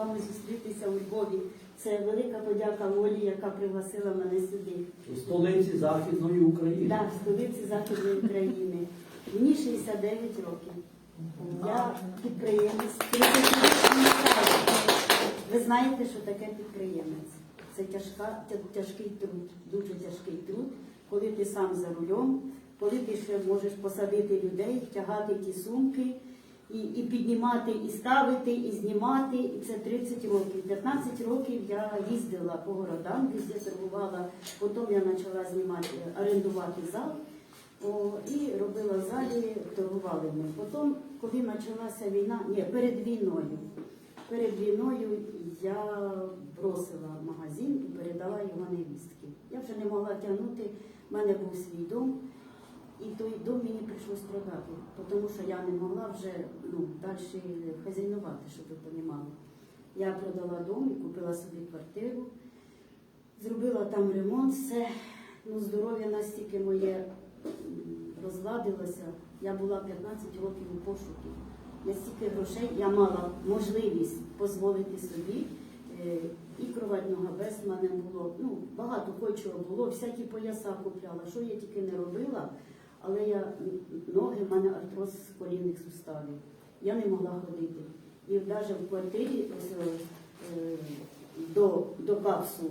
вами зустрітися у Львові. Це велика подяка Олі, яка пригласила мене сюди. У столиці Західної України. Да, в столиці Західної України. Мені 69 років. Я підприємець. 30-річний. Ви знаєте, що таке підприємець? Це тяжка, тяжкий труд, дуже тяжкий труд, коли ти сам за рулем, коли ти ще можеш посадити людей, тягати ті сумки, і, і піднімати, і ставити, і знімати. І це 30 років. 15 років я їздила по городам, везде торгувала, потім я почала знімати, орендувати зал. О, і робила залі, торгували ми. Потім, коли почалася війна, ні, перед війною. Перед війною я бросила магазин і передала його невістки. Я вже не могла тягнути, в мене був свій дом, і той дом мені прийшлось продати, тому що я не могла вже ну, далі хазяйнувати, щоб ви розуміли. Я продала дом і купила собі квартиру, зробила там ремонт, все. Ну, здоров'я настільки моє розладилося. Я була 15 років у пошуку. Настільки грошей я мала можливість дозволити собі. Е, І кроватного без мене було. Ну, багато хочого було, всякі пояса купляла, що я тільки не робила, але я ноги, в мене артроз колінних суставів. Я не могла ходити. І навіть в квартирі ось, е, до, до капсул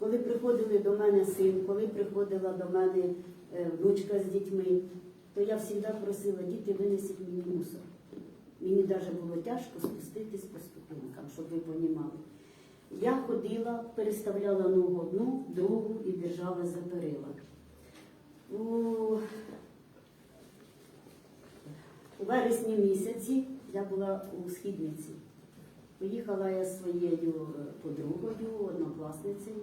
коли приходили до мене син, коли приходила до мене е, внучка з дітьми, то я завжди просила, діти, винесіть мені мусор. Мені навіть було тяжко спуститись по ступенькам, щоб ви розуміли. Я ходила, переставляла ногу одну, другу і держала за перила. У, у вересні місяці я була у східниці. Поїхала я зі своєю е, подругою, однокласницею.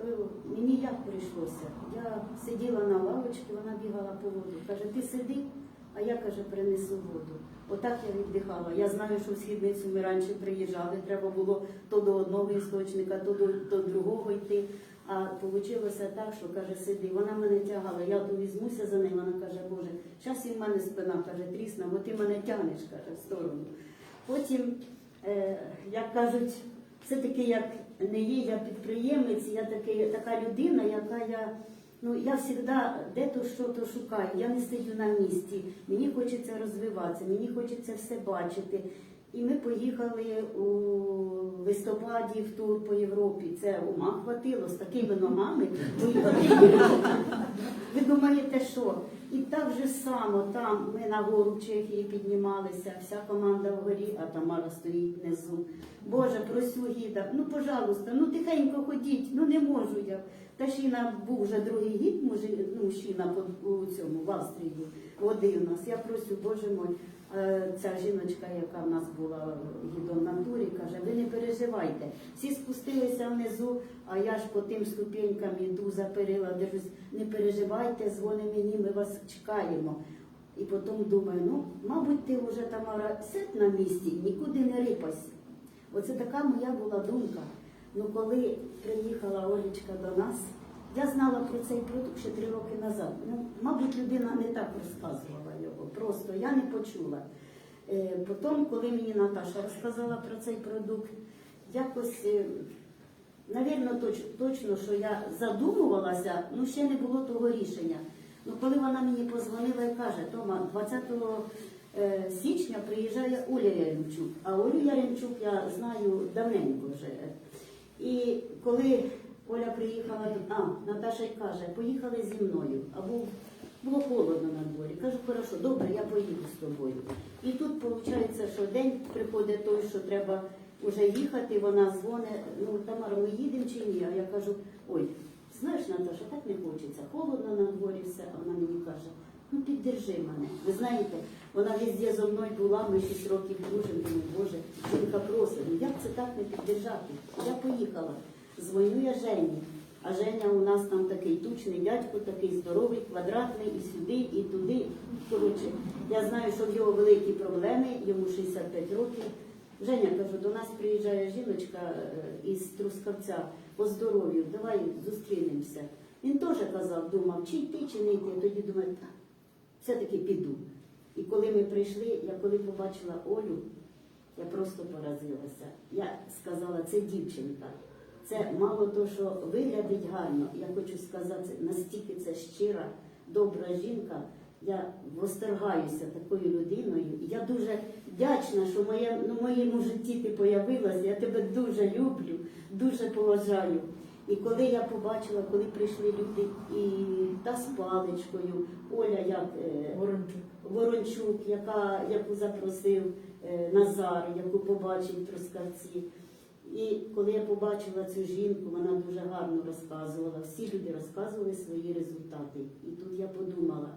Е, Мені як прийшлося? Я сиділа на лавочці, вона бігала по воду. Каже, ти сиди, а я каже, принесу воду. Отак я віддихала. Я знаю, що в східницю ми раніше приїжджали, треба було то до одного істочника, то до, до другого йти. А вийшло так, що каже, сиди. Вона мене тягала, я то візьмуся за нею, вона каже, Боже, зараз і в мене спина каже, трісна, бо ти мене тягнеш, каже, в сторону. Потім, е, як кажуть, все-таки як не є я підприємець, я таки, така людина, яка я. Ну, я завжди де-то що-то шукаю, я не стою на місці, мені хочеться розвиватися, мені хочеться все бачити. І ми поїхали у листопаді в тур по Європі. Це ума хватило з такими ногами. Ви думаєте, що? І так же само там ми на гору Чехії піднімалися, вся команда вгорі, а Тамара стоїть внизу. Боже, просю гіда, ну пожалуйста, ну тихенько ходіть, ну не можу я. Та ще й був вже другий гід, може, ну, мужчина по- цьому, в Австрії водив нас. Я просю, Боже мой, е, ця жіночка, яка в нас була гідом на турі, каже, ви не переживайте. Всі спустилися внизу, а я ж по тим ступенькам іду за перила, держусь, не переживайте, дзвони мені, ми вас чекаємо. І потім думаю, ну, мабуть, ти вже Тамара сидь на місці, нікуди не рипайся. Оце така моя була думка. Ну, коли приїхала Олічка до нас, я знала про цей продукт ще три роки назад. Ну, мабуть, людина не так розказувала його, просто я не почула. Е, Потім, коли мені Наташа розказала про цей продукт, якось, е, навірно, точ, точно, що я задумувалася, ну ще не було того рішення. Ну, коли вона мені позвонила і каже, Тома, 20 е, січня приїжджає Оля Яремчук, а Олю Яремчук я знаю давненько вже. І коли Оля приїхала, а Наташа й каже, поїхали зі мною, а був, було холодно на дворі. Кажу, хорошо, добре, я поїду з тобою. І тут виходить, що день приходить той, що треба вже їхати, вона дзвонить, ну Тамара, ми їдемо чи ні? А я кажу, ой, знаєш, Наташа, так не хочеться, холодно на дворі все, а вона мені каже, ну піддержи мене. Ви знаєте, вона везде зо мною була, ми 6 років дружимо, Боже, жінка просить, ну як це так не піддержати? Я поїхала, дзвоню я Жені. А Женя у нас там такий тучний дядько, такий здоровий, квадратний, і сюди, і туди. Коротше, я знаю, що в його великі проблеми, йому 65 років. Женя, кажу, до нас приїжджає жіночка е, із Трускавця по здоров'ю, давай зустрінемося. Він теж казав, думав, чи йти, чи не йти. Тоді думаю, так, все-таки піду. І коли ми прийшли, я коли побачила Олю, Я просто поразилася. Я сказала, це дівчинка. Це мало того, що виглядить гарно. Я хочу сказати, настільки це щира, добра жінка. Я восторгаюся такою людиною. Я дуже вдячна, що в моє, ну, моєму житті ти появилася. Я тебе дуже люблю, дуже поважаю. І коли я побачила, коли прийшли люди і та з паличкою, Оля як е, Ворончук. Ворончук, яка, яку запросив е, Назар, яку побачив в Трускавці. І коли я побачила цю жінку, вона дуже гарно розказувала. Всі люди розказували свої результати. І тут я подумала,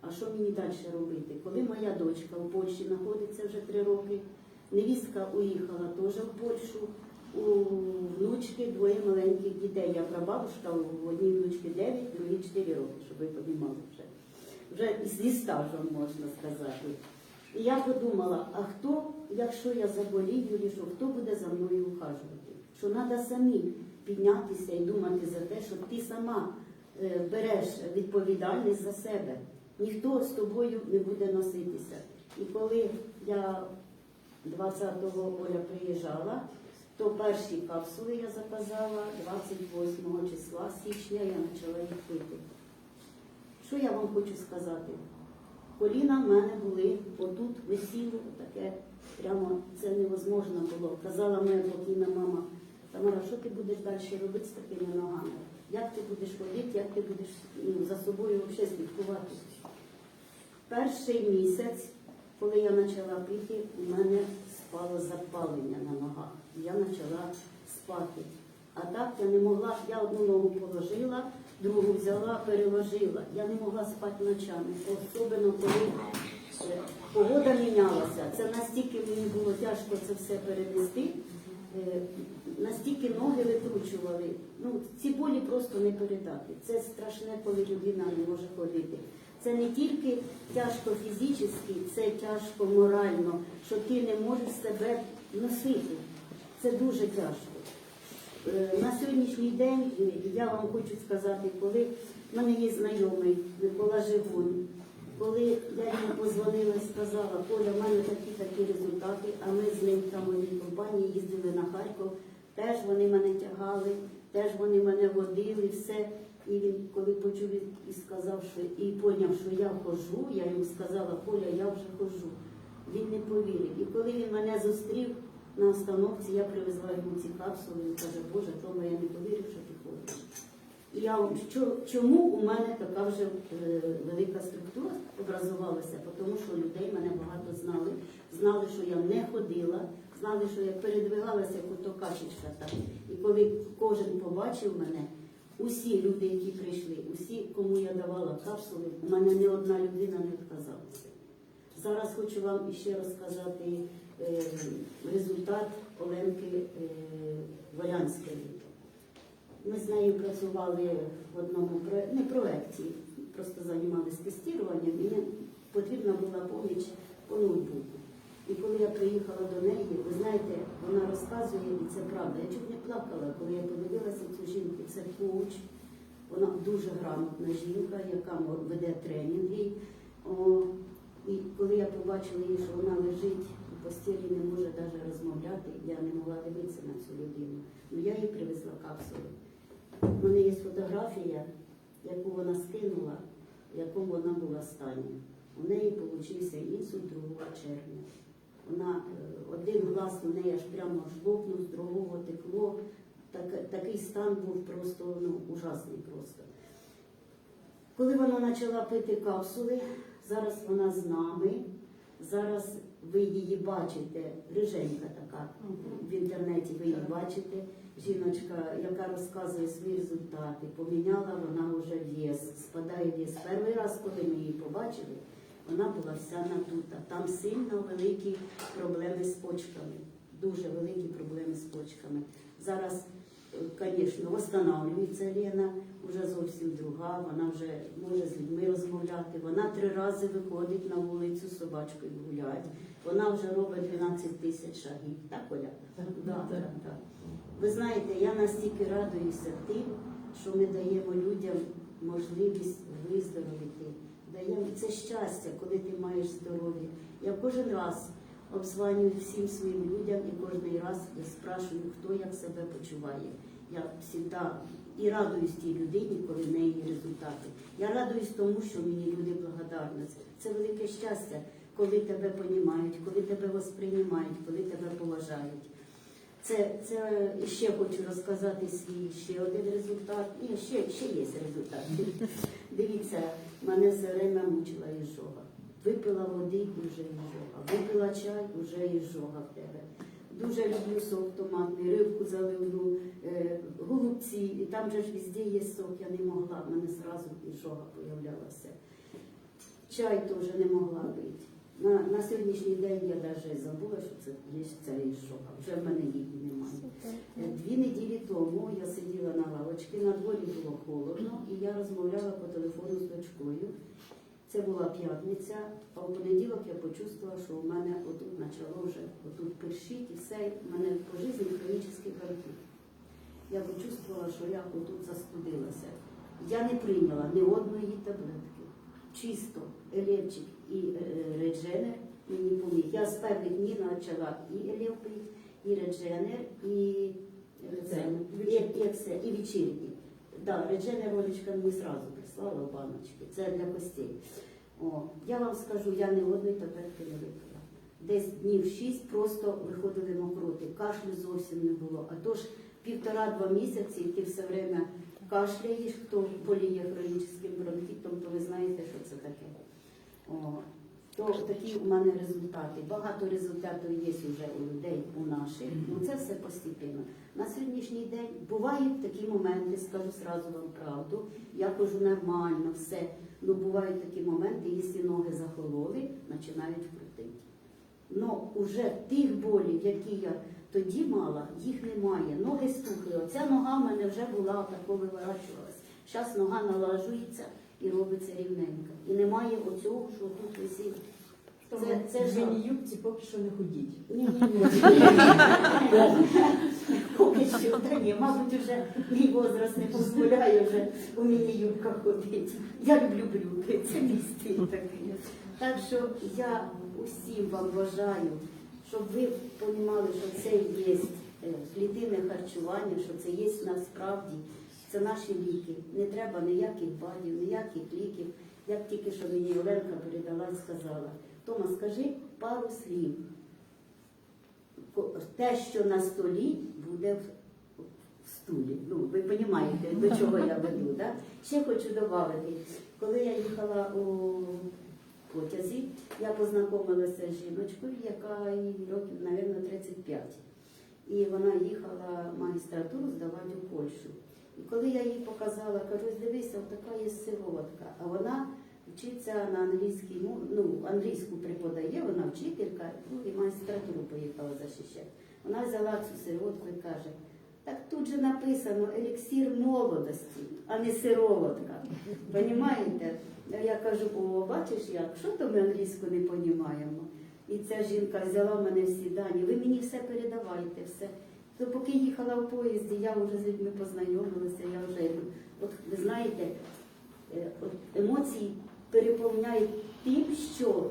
а що мені далі робити? Коли моя дочка в Польщі знаходиться вже три роки, невістка уїхала теж в Польщу, у внучки двоє маленьких дітей. Я прабабушка, у одній внучки 9, другій 4 роки, щоб ви розуміли вже вже зі стажем можна сказати. І я подумала, а хто, якщо я заболію, що хто буде за мною ухажувати? Що треба самі піднятися і думати за те, що ти сама е, береш відповідальність за себе. Ніхто з тобою не буде носитися. І коли я 20-го Оля приїжджала, то перші капсули я заказала 28 числа січня я почала їх пити. Що я вам хочу сказати? Коліна в мене були отут висіло, таке прямо це невозможно було. Казала моя покійна мама, Тамара, що ти будеш далі робити з такими ногами? Як ти будеш ходити, як ти будеш ну, за собою взагалі слідкувати? Перший місяць, коли я почала пити, у мене спало запалення на ногах. Я почала спати. А так я не могла, я одну ногу положила, другу взяла, переложила. Я не могла спати ночами, особливо коли е, погода мінялася. Це настільки мені було тяжко це все перенести, е, настільки ноги викручували. Ну, ці болі просто не передати. Це страшне, коли людина не може ходити. Це не тільки тяжко фізично, це тяжко морально, що ти не можеш себе носити. Це дуже тяжко. Сьогоднішній день я вам хочу сказати, коли в мене є знайомий Микола Жигун, коли я йому позвонила і сказала, Коля, в мене такі такі результати, а ми з ним там у компанії їздили на Харків, теж вони мене тягали, теж вони мене водили, все. І він, коли почув і сказав, що і поняв, що я хожу, я йому сказала, Коля, я вже хожу. Він не повірив. І коли він мене зустрів на остановці, я привезла йому ці капсули, він каже, Боже, Тома, я не повірив, що ти ходиш. І я чому у мене така вже е, велика структура образувалася? Тому що людей мене багато знали, знали, що я не ходила, знали, що я передвигалася як ото качечка. Так. І коли кожен побачив мене, усі люди, які прийшли, усі, кому я давала капсули, у мене не одна людина не відказалася. Зараз хочу вам іще розказати е, результат Оленки е, Валянської. Ми з нею працювали в одному не проєкті, просто займалися тестуванням, і мені потрібна була поміч по ноутбуку. І коли я приїхала до неї, ви знаєте, вона розказує, і це правда. Я чуть не плакала, коли я подивилася цю жінку. Це коуч, вона дуже грамотна жінка, яка веде тренінги. Я побачила її, що вона лежить у постелі, не може навіть розмовляти, я не могла дивитися на цю людину. Ну я їй привезла капсулу. У мене є фотографія, яку вона скинула, в якому вона була стані. У неї получився інсульт 2 червня. Вона е, один глаз у неї аж прямо аж лопнув, з другого текло. Так, такий стан був просто ну, ужасний просто. Коли вона почала пити капсули, зараз вона з нами. Зараз ви її бачите, риженька така в інтернеті, ви її бачите. Жіночка, яка розказує свої результати, поміняла вона вже вес, спадає вес. Перший раз, коли ми її побачили, вона була вся надута. Там сильно великі проблеми з почками, дуже великі проблеми з почками. Зараз, звісно, встановлюється Лена, вже зовсім друга, вона вже може з людьми розмовляти. Вона три рази виходить на вулицю з собачкою гулять. Вона вже робить 12 тисяч шагів. Так, Оля? Так, Да, так. так, так. Ви знаєте, я настільки радуюся тим, що ми даємо людям можливість виздоровіти. Даємо це щастя, коли ти маєш здоров'я. Я кожен раз, обзванюю всім своїм людям і кожен раз спрашую, хто як себе почуває. Я завжди і радуюсь тій людині, коли в неї результати. Я радуюсь тому, що мені люди благодарні. Це велике щастя, коли тебе понімають, коли тебе восприймають, коли тебе поважають. Це, це ще хочу розказати свій ще один результат. Ні, ще, ще є результат. Дивіться, мене все время мучила іжога. Випила води і вже іжога. Випила чай, вже іжога в тебе. Дуже люблю сок томатний, рибку заливну, е, голубці, і там же ж везде є сок, я не могла, в мене зразу іжога появлялася. Чай теж не могла пити. На, на сьогоднішній день я навіть забула, що це є ця іжога. Вже в мене її немає. Е, Дві неділі тому я сиділа на лавочці, на дворі було холодно, і я розмовляла по телефону з дочкою. Це була п'ятниця, а в понеділок я почувствувала, що у мене отут почало вже отут першить і все, у мене по житті хронічний бронхіт. Я почувствувала, що я отут застудилася. Я не прийняла ні одної таблетки. Чисто елевчик і е, редженер мені поміг. Я з перших днів почала і елев пити, і редженер, і, е, це, і, і, все, і вечірній. Да, редженер Олечка мені сразу прислала баночки. Це для костей. О, я вам скажу, я не одної таблетки не випила. Десь днів шість просто виходили мокроти, кашлю зовсім не було. А то ж півтора-два місяці і ти все время кашляєш, хто боліє хронічним бронхітом, то ви знаєте, що це таке. О, то такі у мене результати. Багато результатів є вже у людей, у наших. Ну це все постійно. На сьогоднішній день бувають такі моменти, скажу сразу вам правду. Я кажу нормально, все. Ну бувають такі моменти, якщо ноги захололи, починають крутити. Ну уже тих болів, які я тоді мала, їх немає. Ноги стухли. Оця нога в мене вже була тако виворачувалась. Зараз нога налажується і робиться рівненька. І немає оцього, що тут висить. Це, це в жах. міні-юбці поки що не ходіть. Ні, ні, ні. Поки що, та ні, мабуть, вже мій возраст не дозволяє вже у міні-юбках ходити. Я люблю брюки, це мій стиль такий. Так що я усім вам бажаю, щоб ви розуміли, що це є е, клітинне харчування, що це є насправді. Це наші ліки. Не треба ніяких бадів, ніяких ліків. Як тільки що мені Оленка передала і сказала, Тома, скажи пару слів. Те, що на столі, буде в стулі. Ну, ви розумієте, до чого я веду. Да? Ще хочу додати, коли я їхала у потязі, я познайомилася з жіночкою, яка їй років, мабуть, 35. І вона їхала магістратуру здавати у Польщу. І коли я їй показала, кажу, дивися, така є сироватка, а вона вчиться на англійській ну, англійську преподає, вона вчителька, ну, і магістратуру поїхала захищати. Вона взяла цю сироватку і каже, так тут же написано еліксир молодості, а не сироватка. Понімаєте? Я кажу, о, бачиш як, що то ми англійську не понімаємо? І ця жінка взяла в мене всі дані, ви мені все передавайте, все. То поки їхала в поїзді, я вже з людьми познайомилася, я вже, от ви знаєте, е, от емоції переповняють тим, що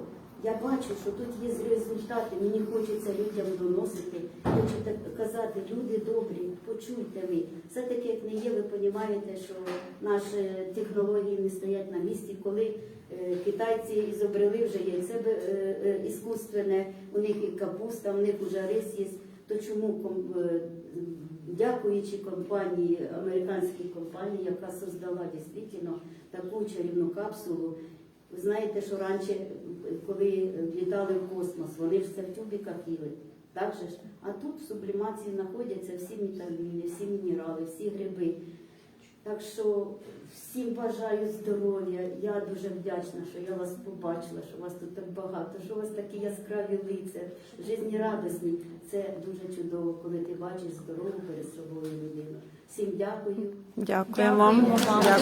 я бачу, що тут є результати, мені хочеться людям доносити, хочу казати, люди добрі, почуйте ви. Все-таки як не є, ви розумієте, що наші технології не стоять на місці, коли е, китайці ізобрели вже яйце е, е, іскусственне, у них і капуста, у них вже рис є, то чому е, дякуючи компанії, американській компанії, яка создала дійсно таку чарівну капсулу, ви знаєте, що раніше, коли літали в космос, вони це в тюбіках їли. Так же ж? А тут в сублімації знаходяться всі вітаміни, всі мінерали, всі гриби. Так що всім бажаю здоров'я. Я дуже вдячна, що я вас побачила, що вас тут так багато, що у вас такі яскраві лиця, жизнерадісні. Це дуже чудово, коли ти бачиш здорову перед собою людину. Всім дякую. Дякуємо. Дякую. Дякую.